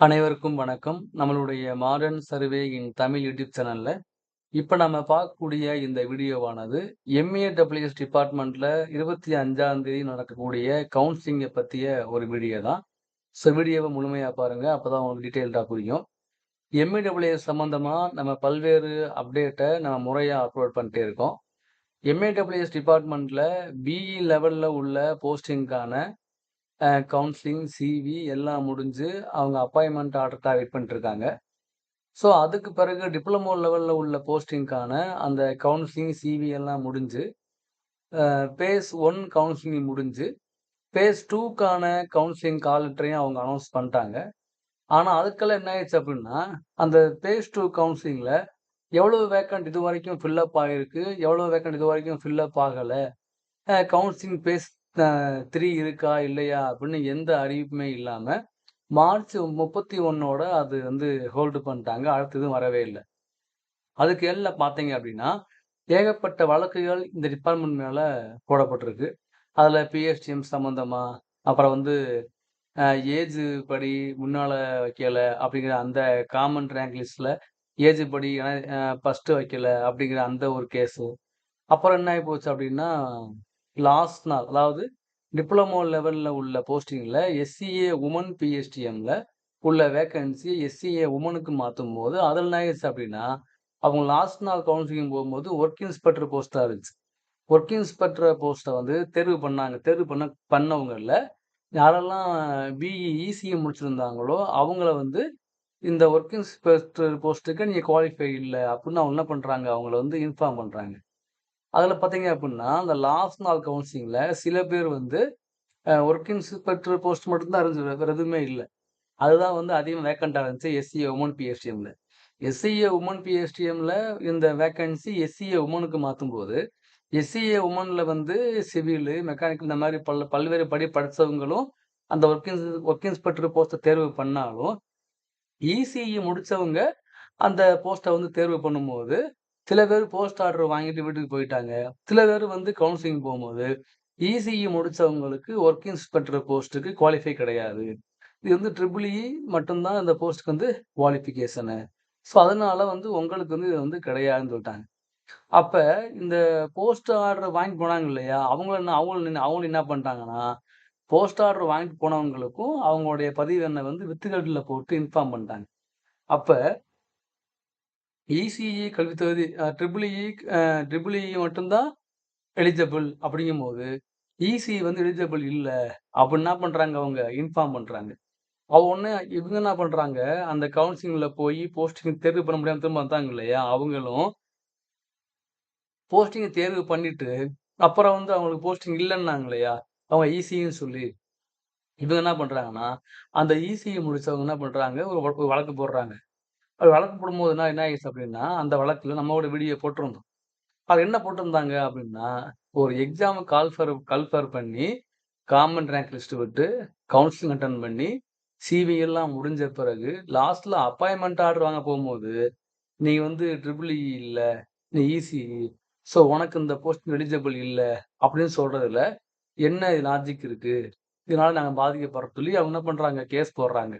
அனைவருக்கும் வணக்கம். நம்மளுடைய modern survey in Tamil YouTube சேனலில் இப்போ நம்ம பார்க்கக்கூடிய இந்த வீடியோவானது, எம்.ஏ.டபிள்யூ.எஸ் டிபார்ட்மெண்ட்டில் இருபத்தி அஞ்சாம் தேதி நடக்கக்கூடிய கவுன்சிலிங்கை பற்றிய ஒரு வீடியோ தான். ஸோ வீடியோவை முழுமையாக பாருங்கள் அப்போ தான் உங்களுக்கு டீட்டெயில்டாக புரியும். எம்.ஏ.டபிள்யூ.எஸ் சம்மந்தமாக நம்ம பல்வேறு அப்டேட்டை நம்ம முறையாக அப்லோட் பண்ணிட்டே இருக்கோம். எம்.ஏ.டபிள்யூ.எஸ் டிபார்ட்மெண்ட்டில் பி.இ லெவலில் உள்ள போஸ்டிங்க்கான கவுன்சிலிங், சி.வி எல்லாம் முடிஞ்சு, அவங்க அப்பாயின்மெண்ட் ஆர்டர்க்காக வெயிட் பண்ணிட்டுருக்காங்க ஸோ அதுக்கு பிறகு டிப்ளமோ லெவலில் உள்ள போஸ்டிங்க்கான அந்த கவுன்சிலிங், சி.வி எல்லாம் முடிஞ்சு, பேஸ் ஒன் கவுன்சிலிங் முடிஞ்சு, பேஸ் டூக்கான கவுன்சிலிங் கால் லெட்டரையும் அவங்க அனௌன்ஸ் பண்ணிட்டாங்க. ஆனால் அதுக்கெல்லாம் என்ன ஆயிடுச்சு அப்படின்னா அந்த பேஸ் டூ கவுன்சிலிங்கில் எவ்வளோ வேக்கண்ட் இது வரைக்கும் ஃபில்லப் ஆகிருக்கு எவ்வளோ வேக்கண்ட் இது வரைக்கும் ஃபில்லப் ஆகலை கவுன்சிலிங் பேஸ் த்ரீ இருக்கா, இல்லையா அப்படின்னு எந்த அறிவிப்புமே இல்லாமல் மார்ச் 31ஓட அது வந்து ஹோல்டு பண்ணிட்டாங்க. அடுத்ததும் வரவே இல்லை அதுக்கு எல்ல பார்த்தீங்க அப்படின்னா ஏகப்பட்ட வழக்குகள் இந்த டிபார்ட்மெண்ட் மேலே போடப்பட்டிருக்கு. அதில் பி.எஸ்.டி.எம் சம்மந்தமாக அப்புறம் வந்து ஏஜ் படி முன்னால் வைக்கலை அப்படிங்கிற அந்த காமன் ரேங்க் லிஸ்ட்டில் ஏஜ் படி ஃபஸ்ட்டு வைக்கலை அப்படிங்கிற அந்த ஒரு கேஸு. அப்புறம் என்ன ஆகி போச்சு அப்படின்னா லாஸ்ட் நாள் அதாவது டிப்ளமோ லெவலில் உள்ள போஸ்டிங்கில் எஸ்.சி.ஏ உமன் பிஹெச்டிஎம்மில் உள்ள வேக்கன்சி எஸ்.சி.ஏ உமனுக்கு மாற்றும் போது என்ன ஆயிருச்சு அப்படின்னா அவங்க லாஸ்ட் நாள் கவுன்சிலிங் போகும்போது ஒர்க் இன்ஸ்பெக்டர் போஸ்ட்டாக இருந்துச்சு. ஒர்க் இன்ஸ்பெக்டர் போஸ்ட்டை வந்து தேர்வு பண்ணாங்க. தேர்வு பண்ண பண்ணவங்கள்ல யாரெல்லாம் பி.இ, இசிஏ முடிச்சிருந்தாங்களோ, அவங்கள வந்து இந்த ஒர்க் இன்ஸ்பெக்டர் போஸ்ட்டுக்கு நீங்கள் குவாலிஃபை இல்லை அப்படின்னு அவங்க என்ன பண்ணுறாங்க அவங்கள வந்து இன்ஃபார்ம் பண்ணுறாங்க அதில் பார்த்தீங்க அப்படின்னா அந்த லாஸ்ட் நாள் கவுன்சிலிங்கில் சில பேர் வந்து அ ஒர்க் இன்ஸ்பெக்டர் போஸ்ட் மட்டும்தான் இருந்துச்சு. வேற எதுவுமே இல்லை அதுதான் வந்து அதிகம் வேக்கண்டாக இருந்துச்சு எஸ்.சி.ஏ உமன் பி.எஸ்.டி.எம்ல. எஸ்.சி.ஏ உமன் பி.எஸ்.டி.எம்ல இந்த வேக்கன்சி எஸ்.சி.ஏ உமனுக்கு மாற்றும் போது எஸ்.சி.ஏ உமனில் வந்து சிவிலு, மெக்கானிக்கல் இந்த மாதிரி பல் பல்வேறு படி படித்தவங்களும் அந்த ஒர்க்கிங் ஒர்க் இன்ஸ்பெக்டர் போஸ்ட்டை தேர்வு பண்ணாலும், இ.சி.இ முடிச்சவங்க அந்த போஸ்ட்டை வந்து தேர்வு பண்ணும்போது, சில பேர் போஸ்ட் ஆர்டர் வாங்கிட்டு வீட்டுக்கு போயிட்டாங்க. சில பேர் வந்து கவுன்சிலிங் போகும்போது இ.சி.இ முடிச்சவங்களுக்கு ஒர்க் இன்ஸ்பெக்டர் போஸ்ட்டுக்கு குவாலிஃபை கிடையாது. இது வந்து ட்ரிபிள் இ e மட்டும் தான் இந்த போஸ்ட்டுக்கு வந்து குவாலிஃபிகேஷனு. ஸோ அதனால வந்து உங்களுக்கு வந்து இது வந்து கிடையாதுன்னு சொல்லிட்டாங்க அப்போ இந்த போஸ்ட் ஆர்டர் வாங்கிட்டு போனாங்க இல்லையா? அவங்கள என்ன அவங்களும் அவங்களும் என்ன பண்ணிட்டாங்கன்னா, போஸ்ட் ஆர்டர் வாங்கிட்டு போனவங்களுக்கும் அவங்களுடைய பதிவு எண்ணை வந்து வித்துகள்ல போட்டு இன்ஃபார்ம் பண்ணிட்டாங்க. அப்போ இ.சி.இ கல்வி தகுதி ட்ரிபிள்இ e, e மட்டும்தான் இ எலிஜிபிள் அப்படிங்கும்போது, இ.சி.இ வந்து எலிஜிபிள் இல்லை அப்படின்னு என்ன பண்ணுறாங்க அவங்க இன்ஃபார்ம் பண்ணுறாங்க அவ ஒன்று இவங்க என்ன பண்ணுறாங்க அந்த கவுன்சிலிங்கில் போய் போஸ்டிங் தேர்வு பண்ண முடியாமல் திரும்ப வந்தாங்க இல்லையா? அவங்களும் போஸ்டிங்கை தேர்வு பண்ணிட்டு, அப்புறம் வந்து அவங்களுக்கு போஸ்டிங் இல்லைன்னாங்க இல்லையா? அவங்க ஈஸின்னு சொல்லி. இவங்க என்ன பண்ணுறாங்கன்னா அந்த ஈஸியை முடிச்சவங்க என்ன பண்ணுறாங்க ஒரு ஒரு வழக்கு போடுறாங்க. அது வழக்கு போடும்போது என்ன என்ன ஆயிடுச்சு அப்படின்னா அந்த வழக்கில் நம்மளோட வீடியோ போட்டிருந்தோம். அது என்ன போட்டிருந்தாங்க அப்படின்னா ஒரு exam call for call for பண்ணி, காமன் ரேங்க் லிஸ்ட் விட்டு, கவுன்சிலிங் அட்டன் பண்ணி, சி.வி எல்லாம் முடிஞ்ச பிறகு, லாஸ்ட்ல அப்பாயின்மெண்ட் ஆர்டர் வாங்க போகும்போது நீ வந்து ட்ரிபிள் இ இல்லை நீ இ.சி.இ. ஸோ உனக்கு இந்த போஸ்ட் எலிஜிபிள் இல்லை அப்படின்னு சொல்றதுல என்ன லாஜிக் இருக்கு? இதனால நாங்கள் பாதிக்கப்படுற சொல்லி அவங்க என்ன பண்றாங்க, கேஸ் போடுறாங்க.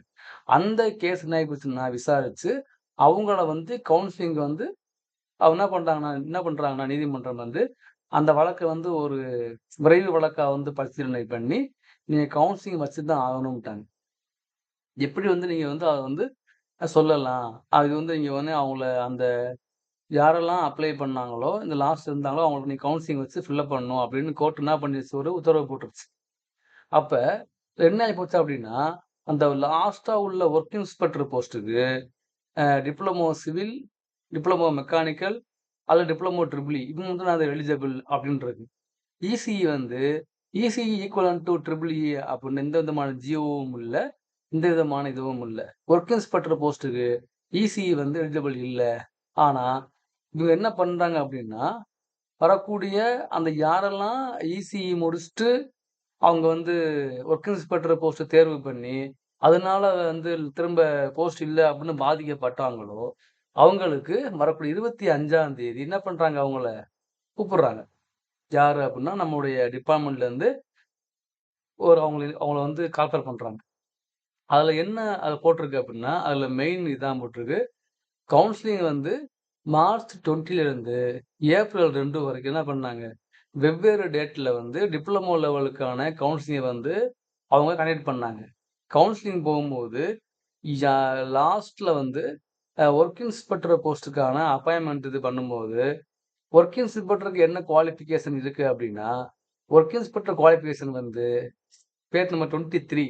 அந்த கேஸ் என்ன ஆகிப்போச்சு நான் விசாரித்து அவங்கள வந்து கவுன்சிலிங் வந்து அவங்க என்ன பண்ணுறாங்கன்னா என்ன பண்ணுறாங்கன்னா நீதிமன்றம் வந்து, அந்த வழக்கை வந்து ஒரு விரைவு வழக்காக வந்து பரிசீலனை பண்ணி, நீங்கள் கவுன்சிலிங் வச்சு தான் ஆகணும்ட்டாங்க. எப்படி வந்து நீங்கள் வந்து அதை வந்து சொல்லலாம். அது வந்து நீங்கள் வந்து அவங்கள அந்த யாரெல்லாம் அப்ளை பண்ணாங்களோ, இந்த லாஸ்ட் இருந்தாங்களோ அவங்களுக்கு நீ கவுன்சிலிங் வச்சு ஃபில்லப் பண்ணணும் அப்படின்னு கோர்ட் என்ன பண்ணிடுச்சு ஒரு உத்தரவு போட்டுருச்சு. அப்போ என்ன ஆகி போச்சு அப்படின்னா அந்த லாஸ்ட்டாக உள்ள ஒர்க் இன்ஸ்பெக்டர் போஸ்ட்டுக்கு டிப்ளமோ சிவில், டிப்ளமோ மெக்கானிக்கல் அல்ல டிப்ளமோ ட்ரிபிளி இ இவங்க வந்து நான் எலிஜிபிள் அப்படின்றது. இ.சி.இ வந்து ECE equivalent to triple E அப்படின்னு எந்த விதமான ஜியோவும் இல்லை எந்த விதமான இதுவும் இல்லை. ஒர்க் இன்ஸ்பெக்டர் போஸ்ட்டுக்கு இ.சி.இ வந்து எலிஜிபிள் இல்லை. ஆனால் இவங்க என்ன பண்ணுறாங்க அப்படின்னா வரக்கூடிய அந்த யாரெல்லாம் இ.சி.இ முடிச்சுட்டு, அவங்க வந்து ஒர்க் இன்ஸ்பெக்டர் போஸ்ட்டு தேர்வு பண்ணி, அதனால வந்து திரும்ப போஸ்ட் இல்லை அப்படின்னு பாதிக்கப்பட்டாங்களோ, அவங்களுக்கு வரக்கூடிய 25ஆம் தேதி என்ன பண்ணுறாங்க அவங்கள கூப்பிடுறாங்க. யார் அப்படின்னா நம்முடைய டிபார்ட்மெண்ட்லேருந்து ஒரு அவங்கள அவங்கள வந்து கால்ஃபர் பண்ணுறாங்க அதில் என்ன அதில் போட்டிருக்கு அப்படின்னா, அதில் மெயின் இதான் போட்டிருக்கு. கவுன்சிலிங் வந்து மார்ச் டுவெண்ட்டிலேருந்து ஏப்ரல் ரெண்டு வரைக்கும் என்ன பண்ணாங்க, வெவ்வேறு டேட்டில் வந்து டிப்ளமோ லெவலுக்கான கவுன்சிலிங்கை வந்து அவங்க கண்டக்ட் பண்ணாங்க. கவுன்சிலிங் போகும்போது, லாஸ்ட்டில் லாஸ்ட்ல வந்து ஒர்க் இன்ஸ்பெக்டர் போஸ்ட்டுக்கான அப்பாயின்மெண்ட் இது பண்ணும்போது, ஒர்க் இன்ஸ்பெக்டருக்கு என்ன குவாலிஃபிகேஷன் இருக்கு அப்படின்னா, ஒர்க் இன்ஸ்பெக்டர் குவாலிஃபிகேஷன் வந்து பேர் நம்பர் 23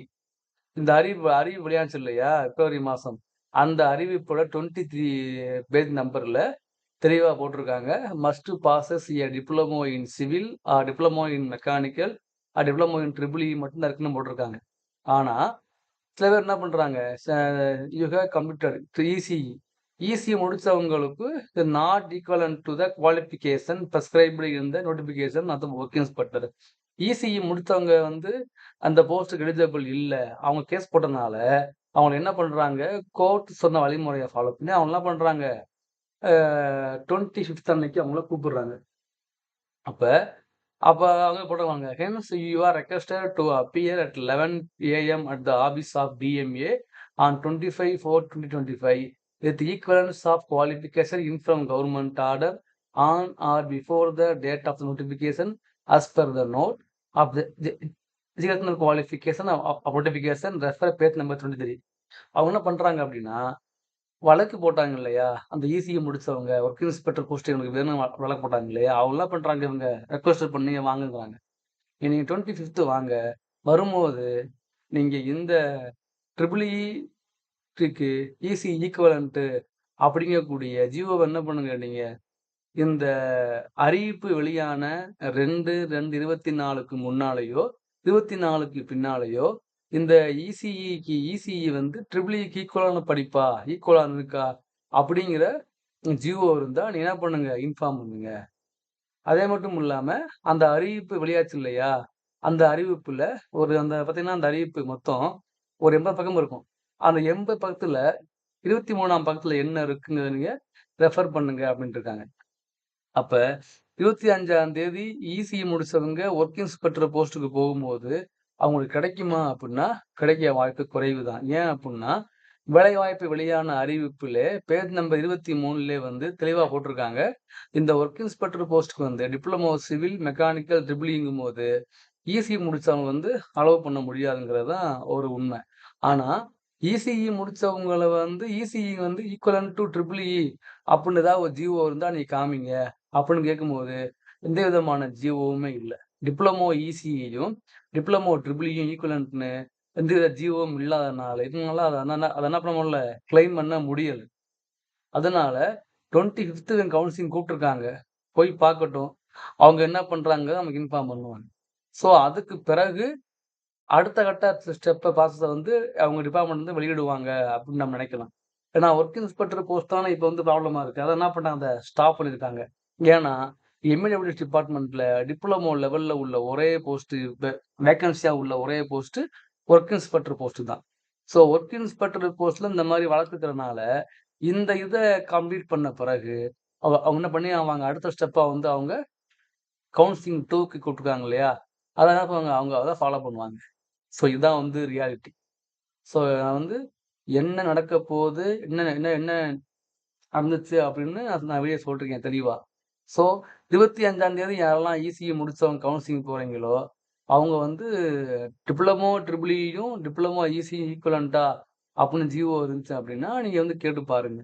இந்த அறிவு அறிவு விளையாச்சு இல்லையா? பிப்ரவரி மாதம் அந்த அறிவிப்போட 23 பேஜ் நம்பர்ல தெளிவாக போட்டிருக்காங்க. Must possess a diploma in civil or diploma in mechanical or diploma in triple E மட்டும் தான் இருக்குன்னு போட்டிருக்காங்க. ஆனால் சில பேர் என்ன பண்ணுறாங்க ச you have completed ECE. ECE முடிச்சவங்களுக்கு not equivalent to the qualification prescribed இருந்த நோட்டிஃபிகேஷன் அந்த ஒர்க்கிங்ஸ் பட்டது இசிஇ முடித்தவங்க வந்து அந்த போஸ்ட்டுக்கு எலிஜிபிள் இல்லை அவங்க கேஸ் போட்டனால, அவங்கள என்ன பண்ணுறாங்க கோர்ட் சொன்ன வழிமுறையை ஃபாலோ பண்ணி அவங்க என்ன பண்ணுறாங்க டுவெண்ட்டி ஃபிஃப்த் அன்னைக்கு அவங்கள கூப்பிடுறாங்க. அப்போ அப்போ அவங்க போட்டுருவாங்க. Hence you are requested to appear at 11 AM at the office of DMA on 25/4/2025 with equivalence of qualification in from government order on or before the date of the notification as per the note of the educational qualification notification refer page number 23. அவங்க என்ன பண்ணுறாங்க அப்படின்னா, வழக்கு போட்டாங்க இல்லையா? அந்த ஈஸியை முடிச்சவங்க, work inspector post எனக்கு வேணும் வழக்கு போட்டாங்க இல்லையா? அவங்க என்ன பண்றாங்க இவங்க, ரெக்வஸ்ட் பண்ணி வாங்குங்கிறாங்க. நீங்க 25த் வாங்க. வரும்போது நீங்கள் இந்த ட்ரிபிள் இக்கு ஈக்குவலன்ட்டு ஈக்வலன்ட் அப்படிங்கக்கூடிய ஜியோவ என்ன பண்ணுங்க நீங்கள் இந்த அறிவிப்பு வெளியான ரெண்டு ரெண்டு இருபத்தி நாலுக்கு முன்னாலேயோ இருபத்தி நாலுக்கு பின்னாலேயோ இந்த இசிஇக்கு இசிஇ வந்து ட்ரிபிள்இக்கு ஈக்குவலான படிப்பா, ஈக்குவலான இருக்கா அப்படிங்கிற ஜியோ இருந்தால் நீ என்ன பண்ணுங்க, இன்ஃபார்ம் பண்ணுங்க. அதே மட்டும் இல்லாம, அந்த அறிவிப்பு வெளியாச்சு இல்லையா? அந்த அறிவிப்புல ஒரு அந்த பார்த்தீங்கன்னா, அந்த அறிவிப்பு மொத்தம் ஒரு 80 பக்கம் இருக்கும். அந்த எம்ப பக்கத்தில் இருபத்தி மூணாம் பக்கத்தில் என்ன இருக்குங்கிறத நீங்க ரெஃபர் பண்ணுங்க அப்படின்ட்டு இருக்காங்க. அப்ப 25ஆம் தேதி இசிஇ முடிச்சவங்க ஒர்க் இன்ஸ்பெக்டர் போஸ்ட்டுக்கு போகும்போது, அவங்களுக்கு கிடைக்குமா அப்படின்னா, கிடைக்க வாய்ப்பு குறைவு தான். ஏன் அப்படின்னா, வேலைவாய்ப்பு வெளியான அறிவிப்பில் பேஜ் நம்பர் 23லே வந்து தெளிவாக போட்டிருக்காங்க. இந்த ஒர்க் இன்ஸ்பெக்டர் போஸ்ட்டுக்கு வந்து டிப்ளமோ சிவில், மெக்கானிக்கல், ட்ரிபிளிங்கும் போது இசிஇ முடித்தவங்க வந்து அலோவ் பண்ண முடியாதுங்கிறது தான் ஒரு உண்மை. ஆனால் இசிஇ முடித்தவங்கள வந்து இசிஇ வந்து ஈக்குவலன் டு ட்ரிபிள்இ அப்படின்னு ஏதாவது ஒரு ஜிஓ இருந்தால் நீ காமிங்க அப்படின்னு கேட்கும்போது, எந்த விதமான ஜிஓவுமே இல்லை டிப்ளமோ இசிஇயும், டிப்ளமோ ட்ரிபிள் ஈக்குவலன்ட்னு எந்த ஜீவம் ஜிஓவும் இல்லாதனால, இதனால அதை என்ன அத என்ன பண்ண முடியல, கிளைம் பண்ண முடியல. அதனால 25த் கவுன்சிலிங் கூப்பிட்டுருக்காங்க. போய் பார்க்கட்டும். அவங்க என்ன பண்ணுறாங்க நமக்கு இன்ஃபார்ம் பண்ணுவாங்க. ஸோ அதுக்கு பிறகு அடுத்த கட்ட ஸ்டெப்பை ப்ராசஸை வந்து அவங்க டிபார்ட்மெண்ட் வந்து வெளியிடுவாங்க அப்படின்னு நம்ம நினைக்கலாம். ஏன்னா ஒர்க் இன்ஸ்பெக்டர் போஸ்ட் தானே இப்போ வந்து ப்ராப்ளமாக இருக்குது அதை என்ன பண்ணாங்க, அத ஸ்டாப் பண்ணியிருக்காங்க. ஏன்னா, எம்இடபிள்யூஎஸ் டிபார்ட்மெண்ட்ல டிப்ளமோ லெவல்ல உள்ள ஒரே போஸ்ட் வே உள்ள ஒரே போஸ்ட் ஒர்க் இன்ஸ்பெக்டர் போஸ்ட் தான். ஸோ ஒர்க் இன்ஸ்பெக்டர் போஸ்ட்ல இந்த மாதிரி வழக்கு இந்த இதை கம்ப்ளீட் பண்ண பிறகு, அவ அவங்க என்ன பண்ணி அவங்க அடுத்த ஸ்டெப்பா வந்து அவங்க கவுன்சிலிங் டூக்கு கூப்பிட்டுருக்காங்க இல்லையா? அதை என்ன பண்ணுவாங்க, அவங்க அதை ஃபாலோ பண்ணுவாங்க. ஸோ இதுதான் வந்து ரியாலிட்டி. ஸோ நான் வந்து என்ன நடக்க போகுது, என்ன என்ன என்ன நடந்துச்சு அப்படின்னு நான் வெளியே சொல்கிறேன் தெளிவாக ஸோ 25ஆம் தேதி யாரெல்லாம் இசிஇ முடிச்சவங்க கவுன்சிலிங் போறீங்களோ, அவங்க வந்து டிப்ளமோ ட்ரிபிள்இயும் டிப்ளமோ இசிஇ ஈக்குவலண்டா அப்படின்னு ஜிஓ இருந்துச்சு அப்படின்னா, நீங்க வந்து கேட்டு பாருங்க.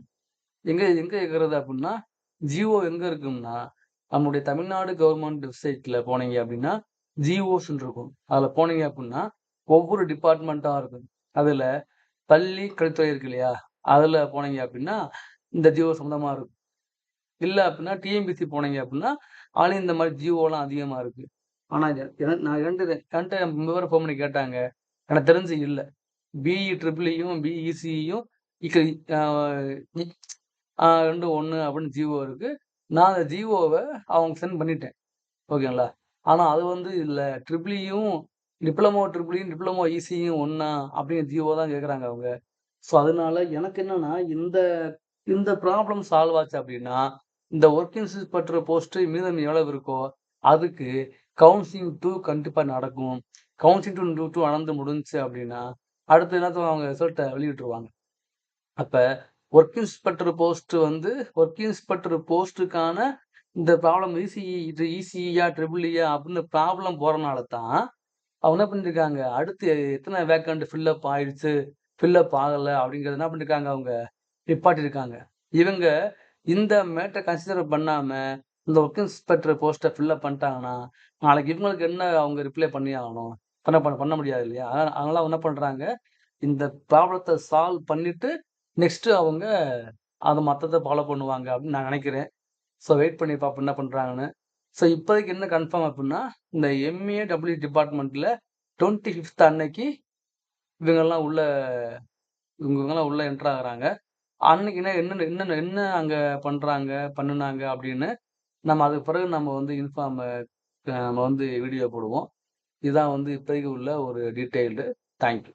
எங்க எங்க இருக்கிறது அப்படின்னா, ஜிஓ எங்க இருக்கும்னா, நம்முடைய தமிழ்நாடு கவர்மெண்ட் வெப்சைட்ல போனீங்க அப்படின்னா, ஜிஓஸ்ன்னு இருக்கும். அதுல போனீங்க அப்படின்னா, ஒவ்வொரு டிபார்ட்மெண்ட்டா இருக்கும். அதுல பள்ளி கல்வித்துறை இருக்கு இல்லையா? அதுல போனீங்க அப்படின்னா, இந்த ஜிஓ சொந்தமா இருக்கும். இல்ல அப்படின்னா டிஎம்பிசி போனீங்க அப்படின்னா, ஆலையும் இந்த மாதிரி ஜிஓலாம் அதிகமா இருக்கு. ஆனா நான் 2 என்ட்ட விவரம் ஃபோன் பண்ணி கேட்டாங்க. எனக்கு தெரிஞ்சு இல்லை பிஇ ட்ரிபிள் பிஇசியும் பிஇ ரெண்டு இக்கு அ இ ஆ 2ம் ஒண்ணு அப்படின்னு ஜிஓ இருக்கு. நான் அந்த ஜிஓவ அவங்க சென்ட் பண்ணிட்டேன். ஓகேங்களா? ஆனா அது வந்து இல்லை ட்ரிபிள்இயும் டிப்ளமோ ட்ரிபிள்இயும் டிப்ளமோ இசியும் ஒன்றா அப்படிங்கிற ஜிஓ தான் கேட்குறாங்க அவங்க. ஸோ அதனால எனக்கு என்னன்னா, இந்த இந்த ப்ராப்ளம் சால்வ் ஆச்சு அப்படின்னா, இந்த ஒர்க் பற்ற போஸ்ட்டு மீதம் எவ்வளவு இருக்கோ, அதுக்கு கவுன்சிலிங் 2 கண்டிப்பா நடக்கும். கவுன்சிலிங் 2 2 நடந்து முடிஞ்சுச்சு அப்படின்னா, அடுத்த நேரத்துல அவங்க ரிசல்ட்டை வெளியிட்டுருவாங்க. அப்ப ஒர்க் இன்ஸ்பெக்டர் போஸ்ட் வந்து ஒர்க் இன்ஸ்பெக்டர் போஸ்ட்டுக்கான இந்த ப்ராப்ளம் இசிஇ இது இசிஇயா, ட்ரிபிள் இயா அப்படின்னு ப்ராப்ளம் போகிறனால தான், அவங்க என்ன பண்ணியிருக்காங்க, அடுத்து எத்தனை வேக்கண்ட் ஃபில் அப் ஆயிடுச்சு, ஃபில்லப் ஆகலை அப்படிங்கிறது என்ன பண்ணியிருக்காங்க அவங்க நிப்பாட்டியிருக்காங்க. இவங்க இந்த மேட்டை கன்சிடர் பண்ணாமல் இந்த ஒர்க் இன்ஸ்பெக்டர் போஸ்ட்டை ஃபில்லப் பண்ணிட்டாங்கன்னா, நாளைக்கு இவங்களுக்கு என்ன அவங்க ரிப்ளை பண்ணி ஆகணும். பண்ண பண்ண பண்ண முடியாது இல்லையா? அதனால அதனால என்ன பண்ணுறாங்க இந்த ப்ராப்ளத்தை சால்வ் பண்ணிட்டு, நெக்ஸ்ட்டு அவங்க அதை மற்றத்தை ஃபாலோ பண்ணுவாங்க அப்படின்னு நான் நினைக்கிறேன். ஸோ வெயிட் பண்ணி பார்ப்போம் என்ன பண்ணுறாங்கன்னு ஸோ இப்போதைக்கு என்ன கன்ஃபார்ம் அப்படின்னா, இந்த எம்ஏ டபிள்யூ டிபார்ட்மெண்ட்டில் டுவெண்ட்டி ஃபிஃப்த் அன்னைக்கு இவங்கெல்லாம் உள்ள இவங்கெல்லாம் உள்ளே என்டர் ஆகுறாங்க. அன்னைக்கு என்ன என்ன என்ன என்ன அங்க பண்றாங்க, பண்ணுனாங்க அப்படின்னு, நம்ம அதுக்கு பிறகு நம்ம வந்து இன்ஃபார்ம் நம்ம வந்து வீடியோ போடுவோம். இதுதான் வந்து இப்போதைக்கு உள்ள ஒரு டீட்டெயில்டு. Thank you.